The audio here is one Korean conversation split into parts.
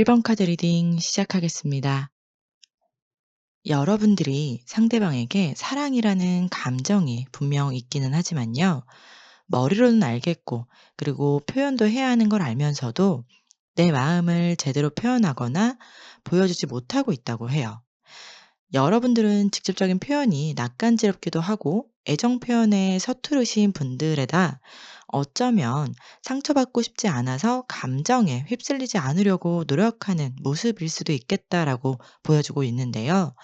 1번 카드 리딩 시작하겠습니다. 여러분들이 상대방에게 사랑이라는 감정이 분명 있기는 하지만요. 머리로는 알겠고, 그리고 표현도 해야 하는 걸 알면서도 내 마음을 제대로 표현하거나 보여주지 못하고 있다고 해요. 여러분들은 직접적인 표현이 낯간지럽기도 하고 애정 표현에 서투르신 분들에다 어쩌면 상처받고 싶지 않아서 감정에 휩쓸리지 않으려고 노력하는 모습일 수도 있겠다라고 보여주고 있는데요.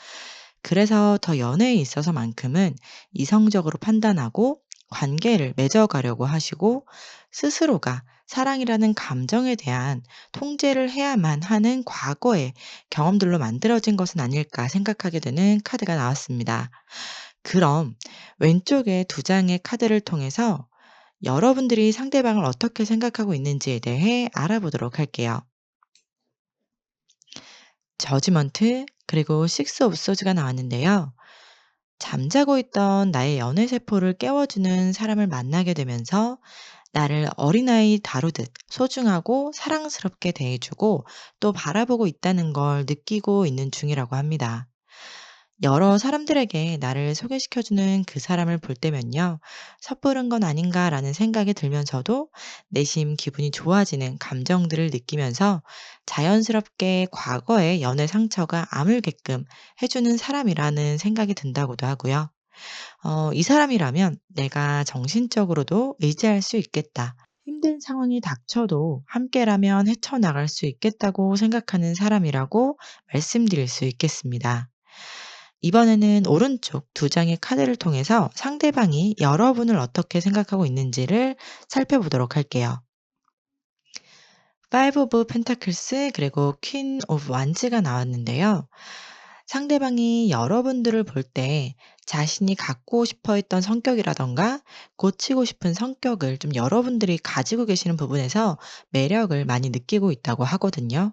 그래서 더 연애에 있어서만큼은 이성적으로 판단하고 관계를 맺어가려고 하시고 스스로가 사랑이라는 감정에 대한 통제를 해야만 하는 과거의 경험들로 만들어진 것은 아닐까 생각하게 되는 카드가 나왔습니다. 그럼 왼쪽의 두 장의 카드를 통해서 여러분들이 상대방을 어떻게 생각하고 있는지에 대해 알아보도록 할게요. 저지먼트 그리고 식스 오브 소즈가 나왔는데요. 잠자고 있던 나의 연애 세포를 깨워주는 사람을 만나게 되면서 나를 어린아이 다루듯 소중하고 사랑스럽게 대해주고 또 바라보고 있다는 걸 느끼고 있는 중이라고 합니다. 여러 사람들에게 나를 소개시켜주는 그 사람을 볼 때면요. 섣부른 건 아닌가라는 생각이 들면서도 내심 기분이 좋아지는 감정들을 느끼면서 자연스럽게 과거의 연애 상처가 아물게끔 해주는 사람이라는 생각이 든다고도 하고요. 어, 이 사람이라면 내가 정신적으로도 의지할 수 있겠다. 힘든 상황이 닥쳐도 함께라면 헤쳐나갈 수 있겠다고 생각하는 사람이라고 말씀드릴 수 있겠습니다. 이번에는 오른쪽 두 장의 카드를 통해서 상대방이 여러분을 어떻게 생각하고 있는지를 살펴보도록 할게요. Five of Pentacles 그리고 Queen of Wands가 나왔는데요. 상대방이 여러분들을 볼 때 자신이 갖고 싶어 했던 성격이라던가 고치고 싶은 성격을 좀 여러분들이 가지고 계시는 부분에서 매력을 많이 느끼고 있다고 하거든요.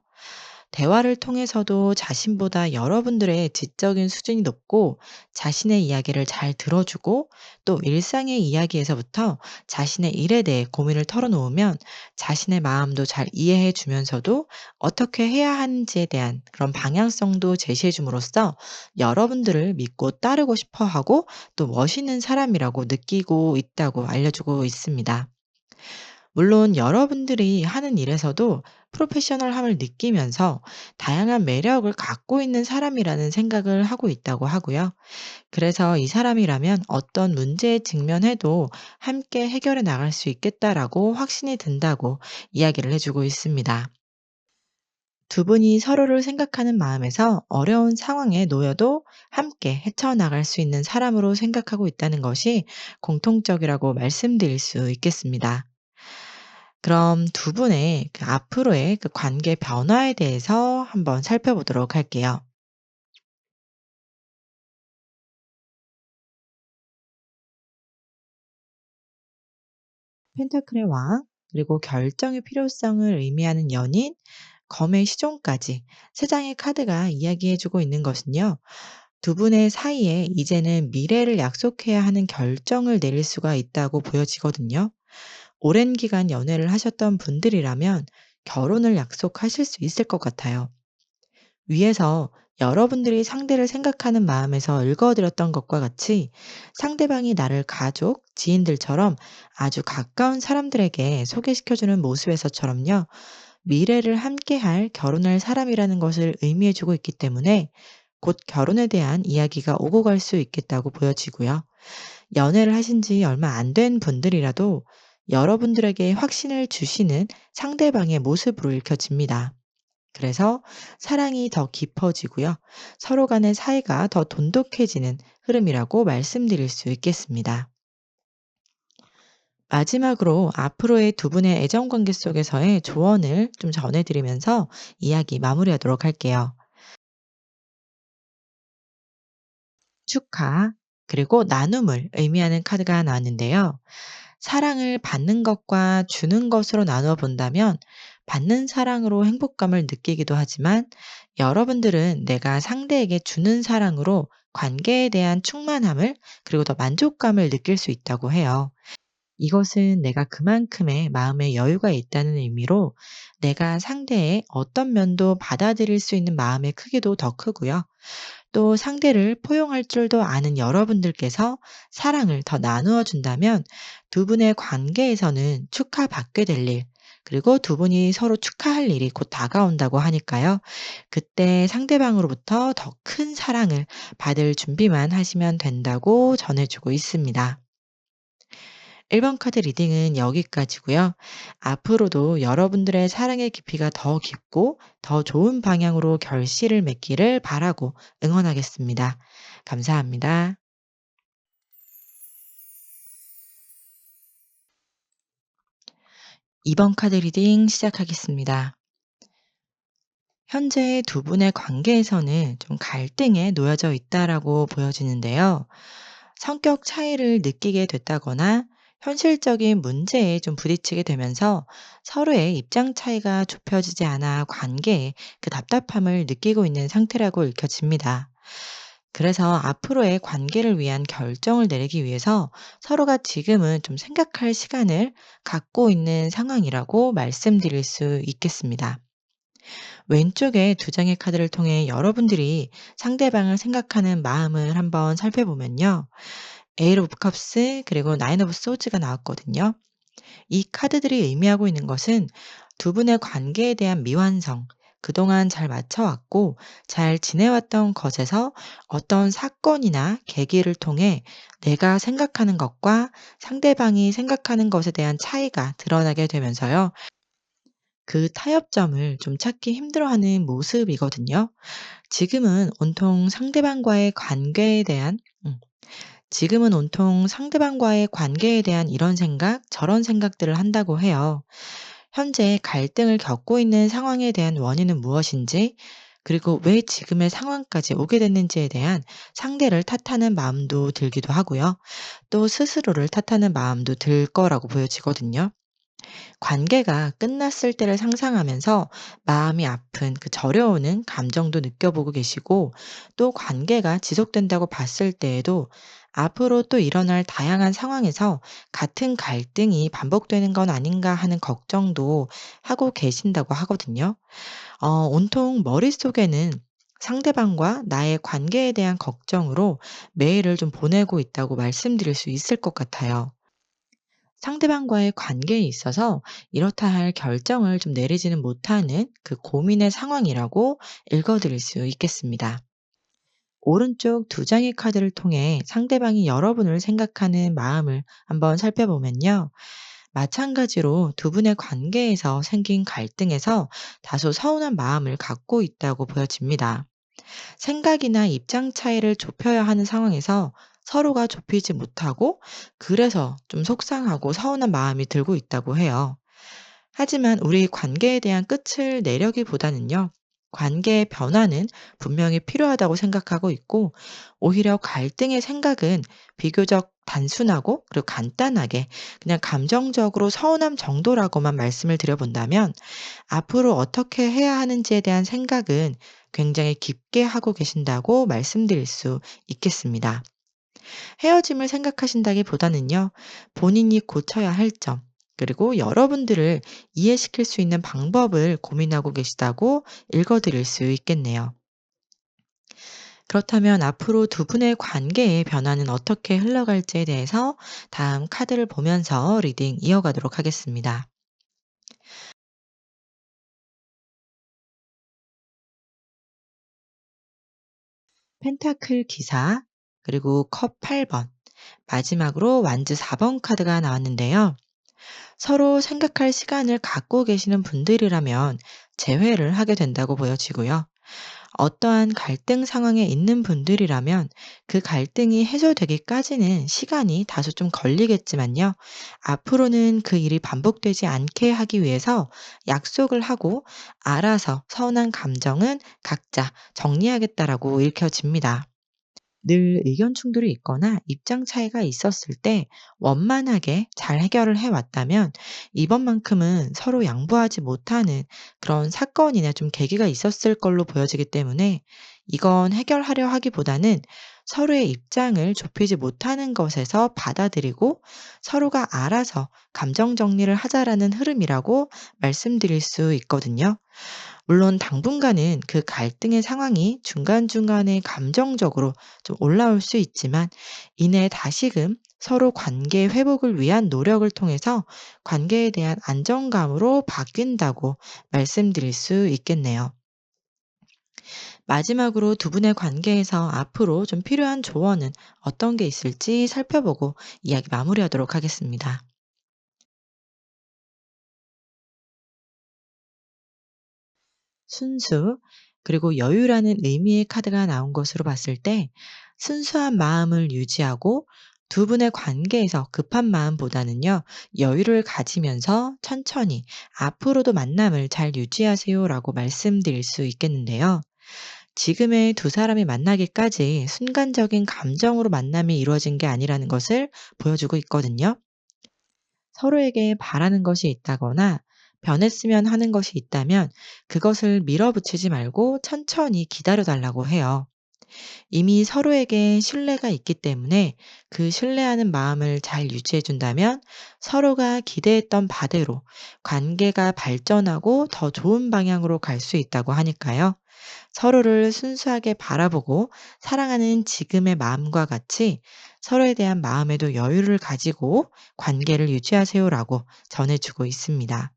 대화를 통해서도 자신보다 여러분들의 지적인 수준이 높고 자신의 이야기를 잘 들어주고 또 일상의 이야기에서부터 자신의 일에 대해 고민을 털어놓으면 자신의 마음도 잘 이해해 주면서도 어떻게 해야 하는지에 대한 그런 방향성도 제시해 줌으로써 여러분들을 믿고 따르고 싶어 하고 또 멋있는 사람이라고 느끼고 있다고 알려주고 있습니다. 물론 여러분들이 하는 일에서도 프로페셔널함을 느끼면서 다양한 매력을 갖고 있는 사람이라는 생각을 하고 있다고 하고요. 그래서 이 사람이라면 어떤 문제에 직면해도 함께 해결해 나갈 수 있겠다라고 확신이 든다고 이야기를 해주고 있습니다. 두 분이 서로를 생각하는 마음에서 어려운 상황에 놓여도 함께 헤쳐나갈 수 있는 사람으로 생각하고 있다는 것이 공통적이라고 말씀드릴 수 있겠습니다. 그럼 두 분의 그 앞으로의 그 관계 변화에 대해서 한번 살펴보도록 할게요. 펜타클의 왕, 그리고 결정의 필요성을 의미하는 연인, 검의 시종까지 세 장의 카드가 이야기해주고 있는 것은요. 두 분의 사이에 이제는 미래를 약속해야 하는 결정을 내릴 수가 있다고 보여지거든요. 오랜 기간 연애를 하셨던 분들이라면 결혼을 약속하실 수 있을 것 같아요. 위에서 여러분들이 상대를 생각하는 마음에서 읽어드렸던 것과 같이 상대방이 나를 가족, 지인들처럼 아주 가까운 사람들에게 소개시켜주는 모습에서처럼요, 미래를 함께할 결혼할 사람이라는 것을 의미해주고 있기 때문에 곧 결혼에 대한 이야기가 오고 갈 수 있겠다고 보여지고요. 연애를 하신 지 얼마 안 된 분들이라도 여러분들에게 확신을 주시는 상대방의 모습으로 읽혀집니다. 그래서 사랑이 더 깊어지고요. 서로 간의 사이가 더 돈독해지는 흐름이라고 말씀드릴 수 있겠습니다. 마지막으로 앞으로의 두 분의 애정 관계 속에서의 조언을 좀 전해드리면서 이야기 마무리하도록 할게요. 축하, 그리고 나눔을 의미하는 카드가 나왔는데요. 사랑을 받는 것과 주는 것으로 나누어 본다면 받는 사랑으로 행복감을 느끼기도 하지만 여러분들은 내가 상대에게 주는 사랑으로 관계에 대한 충만함을 그리고 더 만족감을 느낄 수 있다고 해요. 이것은 내가 그만큼의 마음의 여유가 있다는 의미로 내가 상대의 어떤 면도 받아들일 수 있는 마음의 크기도 더 크고요. 또 상대를 포용할 줄도 아는 여러분들께서 사랑을 더 나누어 준다면 두 분의 관계에서는 축하받게 될 일, 그리고 두 분이 서로 축하할 일이 곧 다가온다고 하니까요. 그때 상대방으로부터 더 큰 사랑을 받을 준비만 하시면 된다고 전해주고 있습니다. 1번 카드 리딩은 여기까지고요. 앞으로도 여러분들의 사랑의 깊이가 더 깊고 더 좋은 방향으로 결실을 맺기를 바라고 응원하겠습니다. 감사합니다. 2번 카드 리딩 시작하겠습니다. 현재 두 분의 관계에서는 좀 갈등에 놓여져 있다라고 보여지는데요. 성격 차이를 느끼게 됐다거나 현실적인 문제에 좀 부딪히게 되면서 서로의 입장 차이가 좁혀지지 않아 관계에 그 답답함을 느끼고 있는 상태라고 읽혀집니다. 그래서 앞으로의 관계를 위한 결정을 내리기 위해서 서로가 지금은 좀 생각할 시간을 갖고 있는 상황이라고 말씀드릴 수 있겠습니다. 왼쪽에 두 장의 카드를 통해 여러분들이 상대방을 생각하는 마음을 한번 살펴보면요. 에이 오브 컵스 그리고 나인 오브 소즈가 나왔거든요. 이 카드들이 의미하고 있는 것은 두 분의 관계에 대한 미완성, 그동안 잘 맞춰왔고 잘 지내왔던 것에서 어떤 사건이나 계기를 통해 내가 생각하는 것과 상대방이 생각하는 것에 대한 차이가 드러나게 되면서요. 그 타협점을 좀 찾기 힘들어하는 모습이거든요. 지금은 온통 상대방과의 관계에 대한 음, 지금은 온통 상대방과의 관계에 대한 이런 생각, 저런 생각들을 한다고 해요. 현재 갈등을 겪고 있는 상황에 대한 원인은 무엇인지, 그리고 왜 지금의 상황까지 오게 됐는지에 대한 상대를 탓하는 마음도 들기도 하고요. 또 스스로를 탓하는 마음도 들 거라고 보여지거든요. 관계가 끝났을 때를 상상하면서 마음이 아픈 그 저려오는 감정도 느껴보고 계시고 또 관계가 지속된다고 봤을 때에도 앞으로 또 일어날 다양한 상황에서 같은 갈등이 반복되는 건 아닌가 하는 걱정도 하고 계신다고 하거든요. 어, 온통 머릿속에는 상대방과 나의 관계에 대한 걱정으로 매일을 좀 보내고 있다고 말씀드릴 수 있을 것 같아요. 상대방과의 관계에 있어서 이렇다 할 결정을 좀 내리지는 못하는 그 고민의 상황이라고 읽어드릴 수 있겠습니다. 오른쪽 두 장의 카드를 통해 상대방이 여러분을 생각하는 마음을 한번 살펴보면요. 마찬가지로 두 분의 관계에서 생긴 갈등에서 다소 서운한 마음을 갖고 있다고 보여집니다. 생각이나 입장 차이를 좁혀야 하는 상황에서 서로가 좁히지 못하고 그래서 좀 속상하고 서운한 마음이 들고 있다고 해요. 하지만 우리 관계에 대한 끝을 내려기보다는요. 관계의 변화는 분명히 필요하다고 생각하고 있고 오히려 갈등의 생각은 비교적 단순하고 그리고 간단하게 그냥 감정적으로 서운함 정도라고만 말씀을 드려본다면 앞으로 어떻게 해야 하는지에 대한 생각은 굉장히 깊게 하고 계신다고 말씀드릴 수 있겠습니다. 헤어짐을 생각하신다기 보다는요. 본인이 고쳐야 할 점, 그리고 여러분들을 이해시킬 수 있는 방법을 고민하고 계시다고 읽어드릴 수 있겠네요. 그렇다면 앞으로 두 분의 관계의 변화는 어떻게 흘러갈지에 대해서 다음 카드를 보면서 리딩 이어가도록 하겠습니다. 펜타클 기사, 그리고 컵 8번, 마지막으로 완즈 4번 카드가 나왔는데요. 서로 생각할 시간을 갖고 계시는 분들이라면 재회를 하게 된다고 보여지고요. 어떠한 갈등 상황에 있는 분들이라면 그 갈등이 해소되기까지는 시간이 다소 좀 걸리겠지만요. 앞으로는 그 일이 반복되지 않게 하기 위해서 약속을 하고 알아서 서운한 감정은 각자 정리하겠다라고 읽혀집니다. 늘 의견 충돌이 있거나 입장 차이가 있었을 때 원만하게 잘 해결을 해 왔다면 이번만큼은 서로 양보하지 못하는 그런 사건이나 좀 계기가 있었을 걸로 보여지기 때문에 이건 해결하려 하기보다는 서로의 입장을 좁히지 못하는 것에서 받아들이고 서로가 알아서 감정 정리를 하자라는 흐름이라고 말씀드릴 수 있거든요. 물론 당분간은 그 갈등의 상황이 중간중간에 감정적으로 좀 올라올 수 있지만 이내 다시금 서로 관계 회복을 위한 노력을 통해서 관계에 대한 안정감으로 바뀐다고 말씀드릴 수 있겠네요. 마지막으로 두 분의 관계에서 앞으로 좀 필요한 조언은 어떤 게 있을지 살펴보고 이야기 마무리하도록 하겠습니다. 순수, 그리고 여유라는 의미의 카드가 나온 것으로 봤을 때 순수한 마음을 유지하고 두 분의 관계에서 급한 마음보다는요, 여유를 가지면서 천천히 앞으로도 만남을 잘 유지하세요라고 말씀드릴 수 있겠는데요. 지금의 두 사람이 만나기까지 순간적인 감정으로 만남이 이루어진 게 아니라는 것을 보여주고 있거든요. 서로에게 바라는 것이 있다거나 변했으면 하는 것이 있다면 그것을 밀어붙이지 말고 천천히 기다려 달라고 해요. 이미 서로에게 신뢰가 있기 때문에 그 신뢰하는 마음을 잘 유지해 준다면 서로가 기대했던 바대로 관계가 발전하고 더 좋은 방향으로 갈 수 있다고 하니까요. 서로를 순수하게 바라보고 사랑하는 지금의 마음과 같이 서로에 대한 마음에도 여유를 가지고 관계를 유지하세요라고 전해주고 있습니다.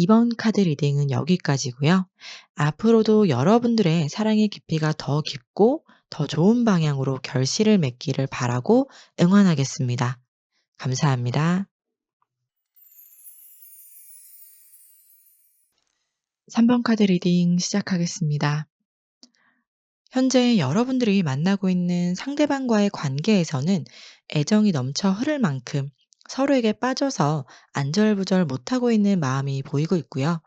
이번 카드 리딩은 여기까지고요. 앞으로도 여러분들의 사랑의 깊이가 더 깊고 더 좋은 방향으로 결실을 맺기를 바라고 응원하겠습니다. 감사합니다. 3번 카드 리딩 시작하겠습니다. 현재 여러분들이 만나고 있는 상대방과의 관계에서는 애정이 넘쳐 흐를 만큼 서로에게 빠져서 안절부절 못하고 있는 마음이 보이고 있고요.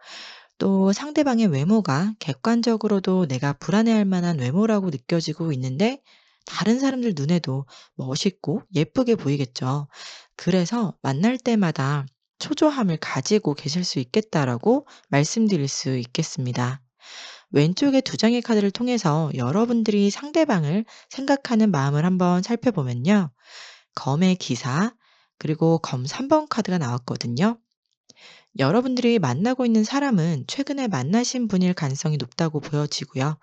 또 상대방의 외모가 객관적으로도 내가 불안해할 만한 외모라고 느껴지고 있는데 다른 사람들 눈에도 멋있고 예쁘게 보이겠죠. 그래서 만날 때마다 초조함을 가지고 계실 수 있겠다라고 말씀드릴 수 있겠습니다. 왼쪽의 두 장의 카드를 통해서 여러분들이 상대방을 생각하는 마음을 한번 살펴보면요. 검의 기사, 그리고 검 3번 카드가 나왔거든요. 여러분들이 만나고 있는 사람은 최근에 만나신 분일 가능성이 높다고 보여지고요.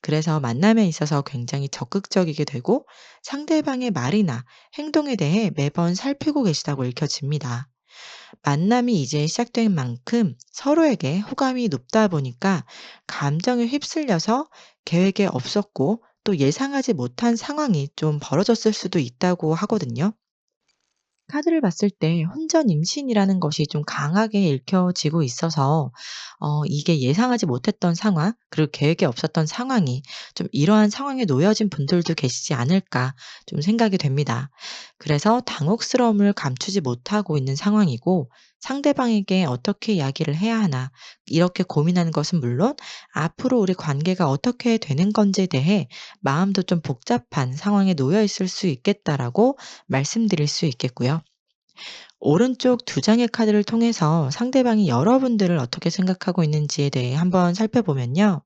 그래서 만남에 있어서 굉장히 적극적이게 되고 상대방의 말이나 행동에 대해 매번 살피고 계시다고 읽혀집니다. 만남이 이제 시작된 만큼 서로에게 호감이 높다 보니까 감정에 휩쓸려서 계획에 없었고 또 예상하지 못한 상황이 좀 벌어졌을 수도 있다고 하거든요. 카드를 봤을 때 혼전 임신이라는 것이 좀 강하게 읽혀지고 있어서 어 이게 예상하지 못했던 상황 그리고 계획에 없었던 상황이 좀 이러한 상황에 놓여진 분들도 계시지 않을까 좀 생각이 됩니다. 그래서 당혹스러움을 감추지 못하고 있는 상황이고 상대방에게 어떻게 이야기를 해야 하나 이렇게 고민하는 것은 물론 앞으로 우리 관계가 어떻게 되는 건지에 대해 마음도 좀 복잡한 상황에 놓여 있을 수 있겠다라고 말씀드릴 수 있겠고요. 오른쪽 두 장의 카드를 통해서 상대방이 여러분들을 어떻게 생각하고 있는지에 대해 한번 살펴보면요.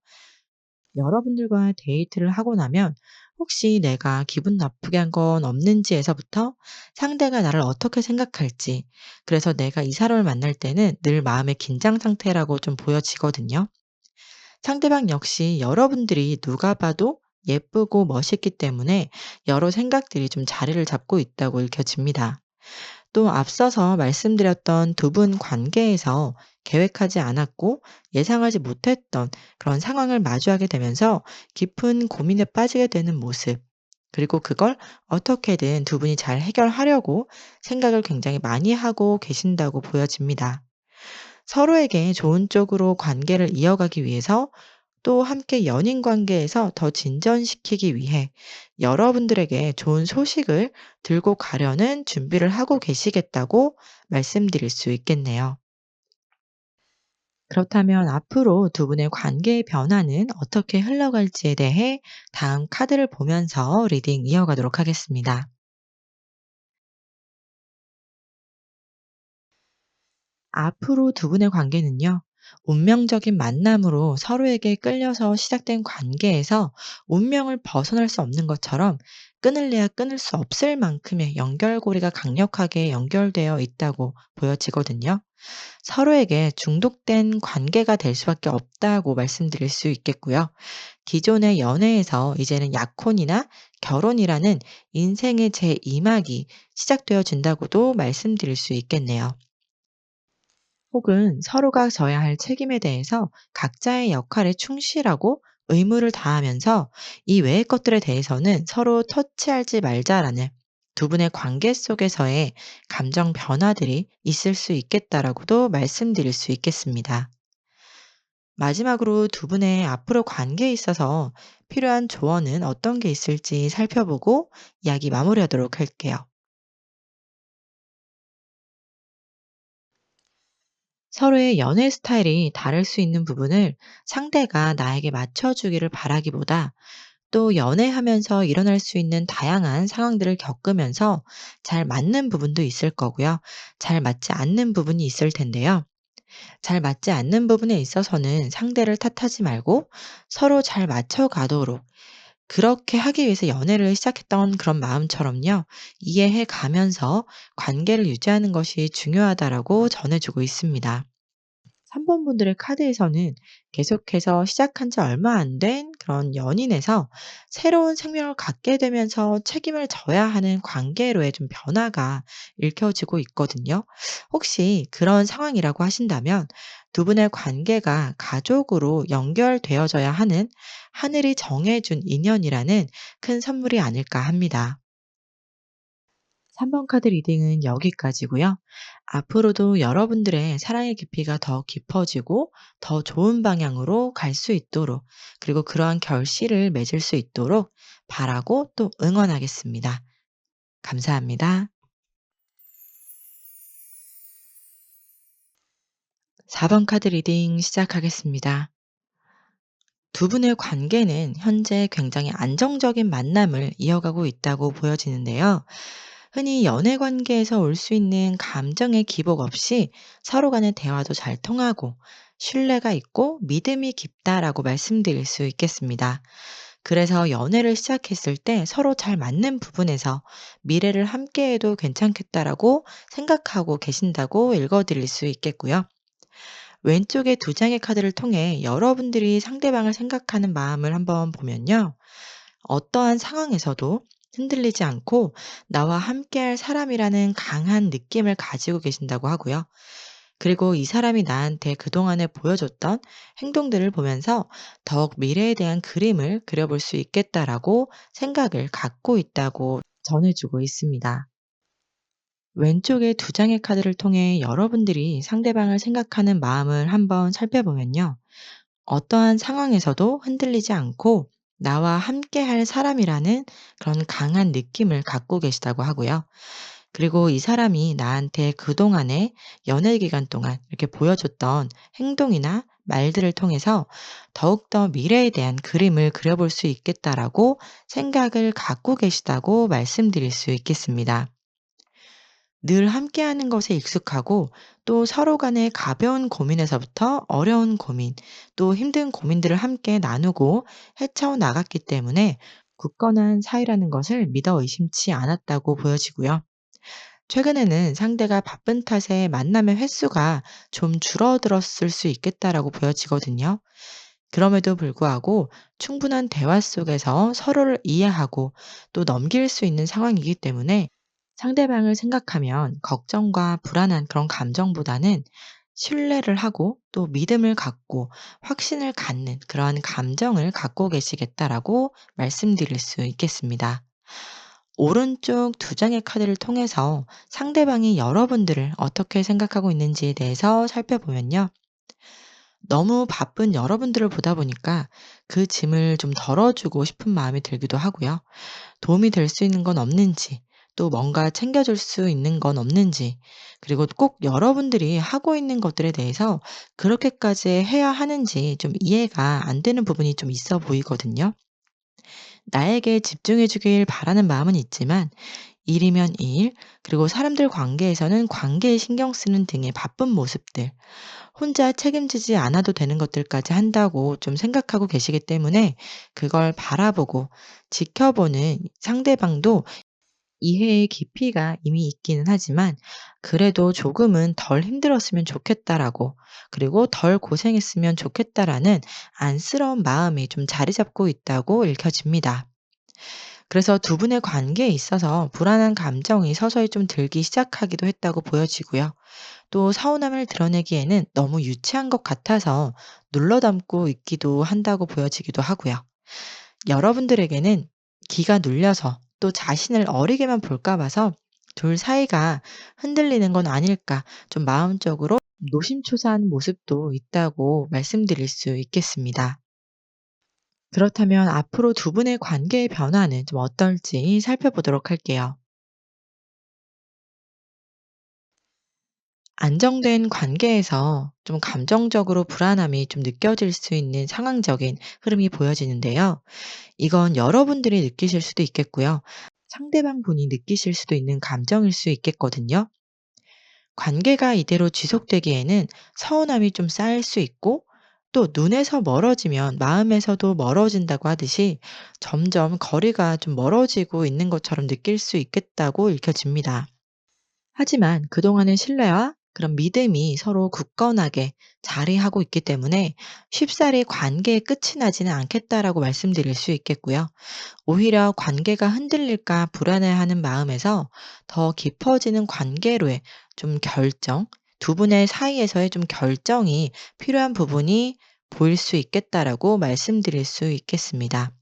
여러분들과 데이트를 하고 나면 혹시 내가 기분 나쁘게 한 건 없는지에서부터 상대가 나를 어떻게 생각할지, 그래서 내가 이 사람을 만날 때는 늘 마음의 긴장 상태라고 좀 보여지거든요. 상대방 역시 여러분들이 누가 봐도 예쁘고 멋있기 때문에 여러 생각들이 좀 자리를 잡고 있다고 읽혀집니다. 또 앞서서 말씀드렸던 두 분 관계에서 계획하지 않았고 예상하지 못했던 그런 상황을 마주하게 되면서 깊은 고민에 빠지게 되는 모습, 그리고 그걸 어떻게든 두 분이 잘 해결하려고 생각을 굉장히 많이 하고 계신다고 보여집니다. 서로에게 좋은 쪽으로 관계를 이어가기 위해서 또 함께 연인 관계에서 더 진전시키기 위해 여러분들에게 좋은 소식을 들고 가려는 준비를 하고 계시겠다고 말씀드릴 수 있겠네요. 그렇다면 앞으로 두 분의 관계의 변화는 어떻게 흘러갈지에 대해 다음 카드를 보면서 리딩 이어가도록 하겠습니다. 앞으로 두 분의 관계는요, 운명적인 만남으로 서로에게 끌려서 시작된 관계에서 운명을 벗어날 수 없는 것처럼 끊을래야 끊을 수 없을 만큼의 연결고리가 강력하게 연결되어 있다고 보여지거든요. 서로에게 중독된 관계가 될 수밖에 없다고 말씀드릴 수 있겠고요. 기존의 연애에서 이제는 약혼이나 결혼이라는 인생의 제2막이 시작되어진다고도 말씀드릴 수 있겠네요. 혹은 서로가 져야 할 책임에 대해서 각자의 역할에 충실하고 의무를 다하면서 이 외의 것들에 대해서는 서로 터치하지 말자라는 두 분의 관계 속에서의 감정 변화들이 있을 수 있겠다라고도 말씀드릴 수 있겠습니다. 마지막으로 두 분의 앞으로 관계에 있어서 필요한 조언은 어떤 게 있을지 살펴보고 이야기 마무리하도록 할게요. 서로의 연애 스타일이 다를 수 있는 부분을 상대가 나에게 맞춰주기를 바라기보다 또 연애하면서 일어날 수 있는 다양한 상황들을 겪으면서 잘 맞는 부분도 있을 거고요. 잘 맞지 않는 부분이 있을 텐데요. 잘 맞지 않는 부분에 있어서는 상대를 탓하지 말고 서로 잘 맞춰가도록 그렇게 하기 위해서 연애를 시작했던 그런 마음처럼요. 이해해 가면서 관계를 유지하는 것이 중요하다라고 전해주고 있습니다. 3번 분들의 카드에서는 계속해서 시작한 지 얼마 안 된 그런 연인에서 새로운 생명을 갖게 되면서 책임을 져야 하는 관계로의 좀 변화가 읽혀지고 있거든요. 혹시 그런 상황이라고 하신다면 두 분의 관계가 가족으로 연결되어져야 하는 하늘이 정해준 인연이라는 큰 선물이 아닐까 합니다. 3번 카드 리딩은 여기까지고요. 앞으로도 여러분들의 사랑의 깊이가 더 깊어지고 더 좋은 방향으로 갈 수 있도록 그리고 그러한 결실을 맺을 수 있도록 바라고 또 응원하겠습니다. 감사합니다. 4번 카드 리딩 시작하겠습니다. 두 분의 관계는 현재 굉장히 안정적인 만남을 이어가고 있다고 보여지는데요. 흔히 연애 관계에서 올 수 있는 감정의 기복 없이 서로 간의 대화도 잘 통하고 신뢰가 있고 믿음이 깊다라고 말씀드릴 수 있겠습니다. 그래서 연애를 시작했을 때 서로 잘 맞는 부분에서 미래를 함께해도 괜찮겠다라고 생각하고 계신다고 읽어드릴 수 있겠고요. 왼쪽의 두 장의 카드를 통해 여러분들이 상대방을 생각하는 마음을 한번 보면요. 어떠한 상황에서도 흔들리지 않고 나와 함께할 사람이라는 강한 느낌을 가지고 계신다고 하고요. 그리고 이 사람이 나한테 그동안에 보여줬던 행동들을 보면서 더욱 미래에 대한 그림을 그려볼 수 있겠다라고 생각을 갖고 있다고 전해주고 있습니다. 왼쪽의 두 장의 카드를 통해 여러분들이 상대방을 생각하는 마음을 한번 살펴보면요. 어떠한 상황에서도 흔들리지 않고 나와 함께 할 사람이라는 그런 강한 느낌을 갖고 계시다고 하고요. 그리고 이 사람이 나한테 그동안에 연애 기간 동안 이렇게 보여줬던 행동이나 말들을 통해서 더욱더 미래에 대한 그림을 그려볼 수 있겠다라고 생각을 갖고 계시다고 말씀드릴 수 있겠습니다. 늘 함께하는 것에 익숙하고 또 서로 간의 가벼운 고민에서부터 어려운 고민, 또 힘든 고민들을 함께 나누고 헤쳐 나갔기 때문에 굳건한 사이라는 것을 믿어 의심치 않았다고 보여지고요. 최근에는 상대가 바쁜 탓에 만남의 횟수가 좀 줄어들었을 수 있겠다라고 보여지거든요. 그럼에도 불구하고 충분한 대화 속에서 서로를 이해하고 또 넘길 수 있는 상황이기 때문에 상대방을 생각하면 걱정과 불안한 그런 감정보다는 신뢰를 하고 또 믿음을 갖고 확신을 갖는 그러한 감정을 갖고 계시겠다라고 말씀드릴 수 있겠습니다. 오른쪽 두 장의 카드를 통해서 상대방이 여러분들을 어떻게 생각하고 있는지에 대해서 살펴보면요. 너무 바쁜 여러분들을 보다 보니까 그 짐을 좀 덜어주고 싶은 마음이 들기도 하고요. 도움이 될 수 있는 건 없는지, 또 뭔가 챙겨줄 수 있는 건 없는지, 그리고 꼭 여러분들이 하고 있는 것들에 대해서 그렇게까지 해야 하는지 좀 이해가 안 되는 부분이 좀 있어 보이거든요. 나에게 집중해 주길 바라는 마음은 있지만 일이면 일, 그리고 사람들 관계에서는 관계에 신경 쓰는 등의 바쁜 모습들, 혼자 책임지지 않아도 되는 것들까지 한다고 좀 생각하고 계시기 때문에 그걸 바라보고 지켜보는 상대방도 이해의 깊이가 이미 있기는 하지만 그래도 조금은 덜 힘들었으면 좋겠다라고 그리고 덜 고생했으면 좋겠다라는 안쓰러운 마음이 좀 자리 잡고 있다고 읽혀집니다. 그래서 두 분의 관계에 있어서 불안한 감정이 서서히 좀 들기 시작하기도 했다고 보여지고요. 또 서운함을 드러내기에는 너무 유치한 것 같아서 눌러 담고 있기도 한다고 보여지기도 하고요. 여러분들에게는 기가 눌려서 또 자신을 어리게만 볼까 봐서 둘 사이가 흔들리는 건 아닐까 좀 마음적으로 노심초사한 모습도 있다고 말씀드릴 수 있겠습니다. 그렇다면 앞으로 두 분의 관계의 변화는 좀 어떨지 살펴보도록 할게요. 안정된 관계에서 좀 감정적으로 불안함이 좀 느껴질 수 있는 상황적인 흐름이 보여지는데요. 이건 여러분들이 느끼실 수도 있겠고요. 상대방 분이 느끼실 수도 있는 감정일 수 있겠거든요. 관계가 이대로 지속되기에는 서운함이 좀 쌓일 수 있고 또 눈에서 멀어지면 마음에서도 멀어진다고 하듯이 점점 거리가 좀 멀어지고 있는 것처럼 느낄 수 있겠다고 읽혀집니다. 하지만 그동안의 신뢰와 그런 믿음이 서로 굳건하게 자리하고 있기 때문에 쉽사리 관계의 끝이 나지는 않겠다라고 말씀드릴 수 있겠고요. 오히려 관계가 흔들릴까 불안해하는 마음에서 더 깊어지는 관계로의 좀 결정, 두 분의 사이에서의 좀 결정이 필요한 부분이 보일 수 있겠다라고 말씀드릴 수 있겠습니다.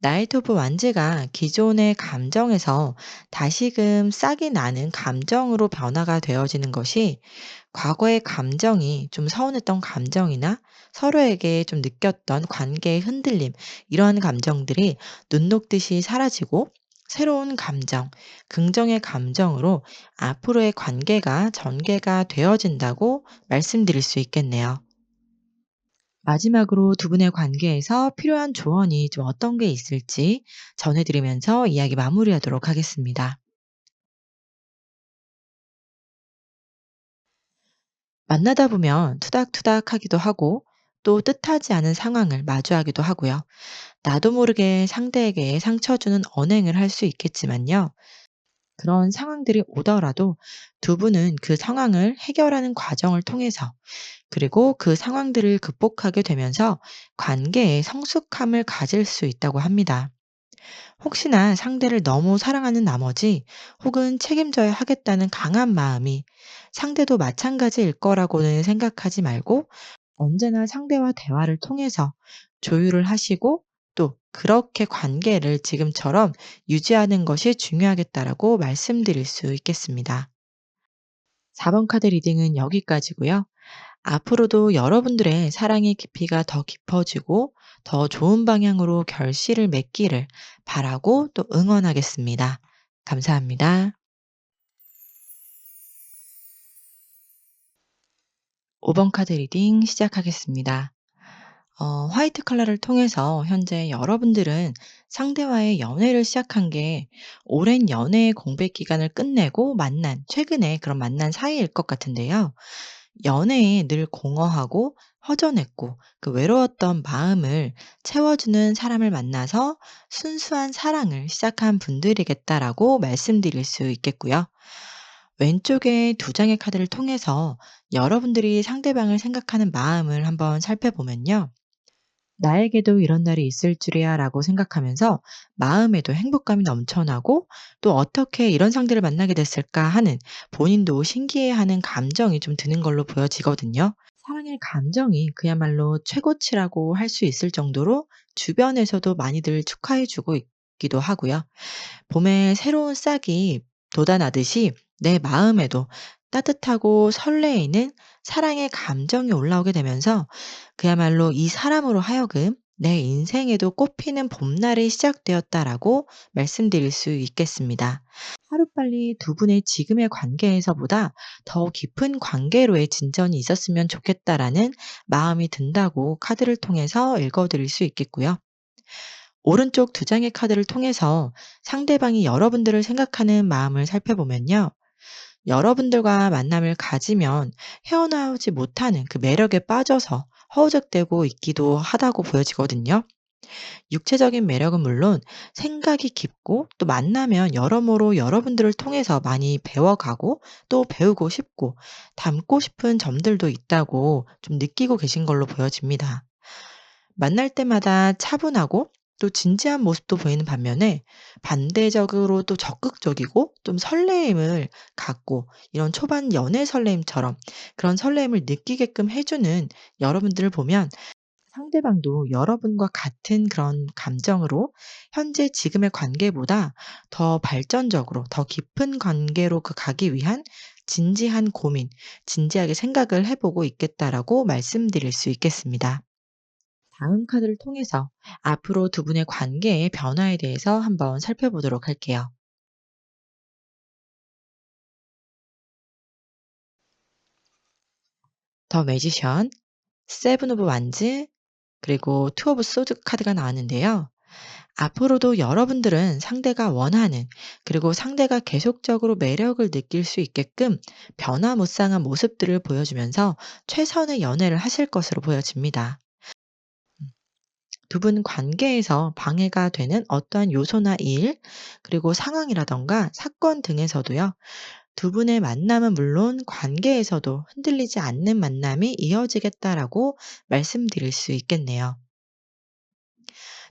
나이트 오브 완즈가 기존의 감정에서 다시금 싹이 나는 감정으로 변화가 되어지는 것이 과거의 감정이 좀 서운했던 감정이나 서로에게 좀 느꼈던 관계의 흔들림, 이러한 감정들이 눈 녹듯이 사라지고 새로운 감정, 긍정의 감정으로 앞으로의 관계가 전개가 되어진다고 말씀드릴 수 있겠네요. 마지막으로 두 분의 관계에서 필요한 조언이 좀 어떤 게 있을지 전해드리면서 이야기 마무리하도록 하겠습니다. 만나다 보면 투닥투닥 하기도 하고 또 뜻하지 않은 상황을 마주하기도 하고요. 나도 모르게 상대에게 상처 주는 언행을 할 수 있겠지만요. 그런 상황들이 오더라도 두 분은 그 상황을 해결하는 과정을 통해서 그리고 그 상황들을 극복하게 되면서 관계에 성숙함을 가질 수 있다고 합니다. 혹시나 상대를 너무 사랑하는 나머지 혹은 책임져야 하겠다는 강한 마음이 상대도 마찬가지일 거라고는 생각하지 말고 언제나 상대와 대화를 통해서 조율을 하시고 또 그렇게 관계를 지금처럼 유지하는 것이 중요하겠다라고 말씀드릴 수 있겠습니다. 4번 카드 리딩은 여기까지고요. 앞으로도 여러분들의 사랑의 깊이가 더 깊어지고 더 좋은 방향으로 결실을 맺기를 바라고 또 응원하겠습니다. 감사합니다. 5번 카드 리딩 시작하겠습니다. 어, 화이트 컬러를 통해서 현재 여러분들은 상대와의 연애를 시작한 게 오랜 연애의 공백 기간을 끝내고 만난, 최근에 그런 만난 사이일 것 같은데요. 연애에 늘 공허하고 허전했고 그 외로웠던 마음을 채워주는 사람을 만나서 순수한 사랑을 시작한 분들이겠다라고 말씀드릴 수 있겠고요. 왼쪽에 두 장의 카드를 통해서 여러분들이 상대방을 생각하는 마음을 한번 살펴보면요. 나에게도 이런 날이 있을 줄이야 라고 생각하면서 마음에도 행복감이 넘쳐나고 또 어떻게 이런 상대를 만나게 됐을까 하는 본인도 신기해하는 감정이 좀 드는 걸로 보여지거든요. 사랑의 감정이 그야말로 최고치라고 할 수 있을 정도로 주변에서도 많이들 축하해주고 있기도 하고요. 봄에 새로운 싹이 돋아나듯이 내 마음에도 따뜻하고 설레이는 사랑의 감정이 올라오게 되면서 그야말로 이 사람으로 하여금 내 인생에도 꽃피는 봄날이 시작되었다라고 말씀드릴 수 있겠습니다. 하루빨리 두 분의 지금의 관계에서보다 더 깊은 관계로의 진전이 있었으면 좋겠다라는 마음이 든다고 카드를 통해서 읽어드릴 수 있겠고요. 오른쪽 두 장의 카드를 통해서 상대방이 여러분들을 생각하는 마음을 살펴보면요. 여러분들과 만남을 가지면 헤어나오지 못하는 그 매력에 빠져서 허우적대고 있기도 하다고 보여지거든요. 육체적인 매력은 물론 생각이 깊고 또 만나면 여러모로 여러분들을 통해서 많이 배워가고 또 배우고 싶고 닮고 싶은 점들도 있다고 좀 느끼고 계신 걸로 보여집니다. 만날 때마다 차분하고 또 진지한 모습도 보이는 반면에 반대적으로 또 적극적이고 좀 설레임을 갖고 이런 초반 연애 설레임처럼 그런 설레임을 느끼게끔 해주는 여러분들을 보면 상대방도 여러분과 같은 그런 감정으로 현재 지금의 관계보다 더 발전적으로 더 깊은 관계로 그 가기 위한 진지한 고민, 진지하게 생각을 해보고 있겠다라고 말씀드릴 수 있겠습니다. 다음 카드를 통해서 앞으로 두 분의 관계의 변화에 대해서 한번 살펴보도록 할게요. 더 매지션, 세븐 오브 완즈, 그리고 투 오브 소드 카드가 나왔는데요. 앞으로도 여러분들은 상대가 원하는 그리고 상대가 계속적으로 매력을 느낄 수 있게끔 변화무쌍한 모습들을 보여주면서 최선의 연애를 하실 것으로 보여집니다. 두 분 관계에서 방해가 되는 어떠한 요소나 일, 그리고 상황이라던가 사건 등에서도요. 두 분의 만남은 물론 관계에서도 흔들리지 않는 만남이 이어지겠다라고 말씀드릴 수 있겠네요.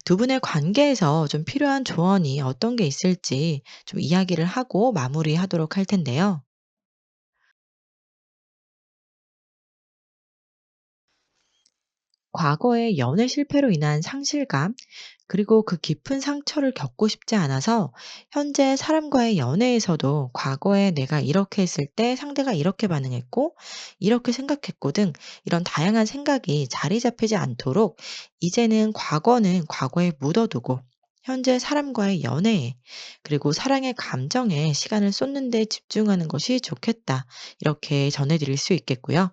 두 분의 관계에서 좀 필요한 조언이 어떤 게 있을지 좀 이야기를 하고 마무리하도록 할 텐데요. 과거의 연애 실패로 인한 상실감, 그리고 그 깊은 상처를 겪고 싶지 않아서 현재 사람과의 연애에서도 과거에 내가 이렇게 했을 때 상대가 이렇게 반응했고, 이렇게 생각했고 등 이런 다양한 생각이 자리 잡히지 않도록 이제는 과거는 과거에 묻어두고 현재 사람과의 연애에 그리고 사랑의 감정에 시간을 쏟는 데 집중하는 것이 좋겠다. 이렇게 전해드릴 수 있겠고요.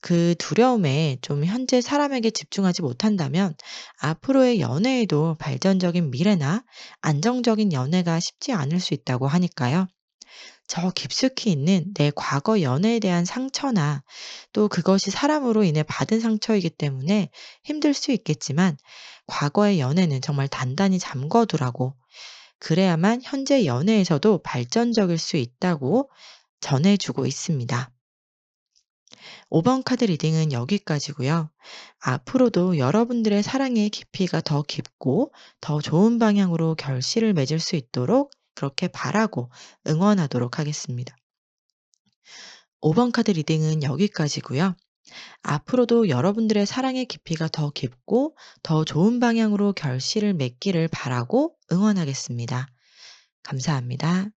그 두려움에 좀 현재 사람에게 집중하지 못한다면 앞으로의 연애에도 발전적인 미래나 안정적인 연애가 쉽지 않을 수 있다고 하니까요. 저 깊숙이 있는 내 과거 연애에 대한 상처나 또 그것이 사람으로 인해 받은 상처이기 때문에 힘들 수 있겠지만 과거의 연애는 정말 단단히 잠궈두라고 그래야만 현재 연애에서도 발전적일 수 있다고 전해주고 있습니다. 5번 카드 리딩은 여기까지고요. 앞으로도 여러분들의 사랑의 깊이가 더 깊고 더 좋은 방향으로 결실을 맺을 수 있도록 그렇게 바라고 응원하도록 하겠습니다. 5번 카드 리딩은 여기까지고요. 앞으로도 여러분들의 사랑의 깊이가 더 깊고 더 좋은 방향으로 결실을 맺기를 바라고 응원하겠습니다. 감사합니다.